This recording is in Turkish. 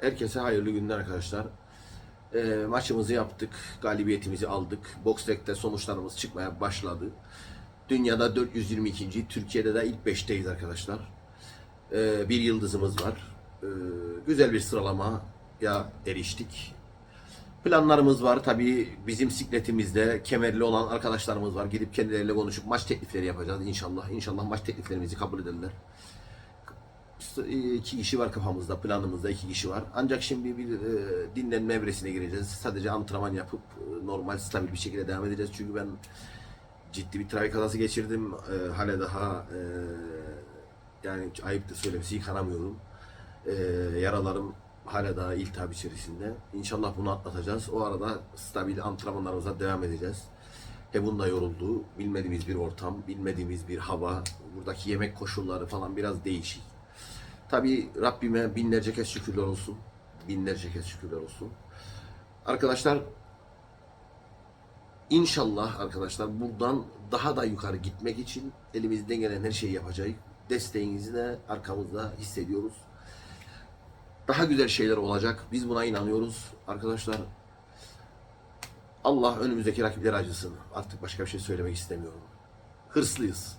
Herkese hayırlı günler arkadaşlar. Ee, maçımızı yaptık, galibiyetimizi aldık. Boxrek'te sonuçlarımız çıkmaya başladı. Dünyada 422. Türkiye'de de ilk 5'teyiz arkadaşlar. Ee, bir yıldızımız var. Ee, güzel bir sıralamaya eriştik. Planlarımız var. Tabii bizim sikletimizde kemerli olan arkadaşlarımız var. Gidip kendileriyle konuşup maç teklifleri yapacağız inşallah. İnşallah maç tekliflerimizi kabul ederler. İki kişi var kafamızda, planımızda iki kişi var. Ancak şimdi bir e, dinlenme evresine gireceğiz. Sadece antrenman yapıp e, normal, stabil bir şekilde devam edeceğiz. Çünkü ben ciddi bir trafik kazası geçirdim. E, hala daha e, yani ayıptır söylemesi yıkanamıyorum. E, yaralarım hala daha iltihap içerisinde. İnşallah bunu atlatacağız. O arada stabil antrenmanlarımıza devam edeceğiz. Hebun da yoruldu. Bilmediğimiz bir ortam, bilmediğimiz bir hava, buradaki yemek koşulları falan biraz değişik. Tabii Rabbime binlerce kez şükürler olsun. Binlerce kez şükürler olsun. Arkadaşlar İnşallah arkadaşlar buradan daha da yukarı gitmek için elimizden gelen her şeyi yapacağız. Desteğinizi de arkamızda hissediyoruz. Daha güzel şeyler olacak. Biz buna inanıyoruz. Arkadaşlar Allah önümüzdeki rakipleri acısın. Artık başka bir şey söylemek istemiyorum. Hırslıyız.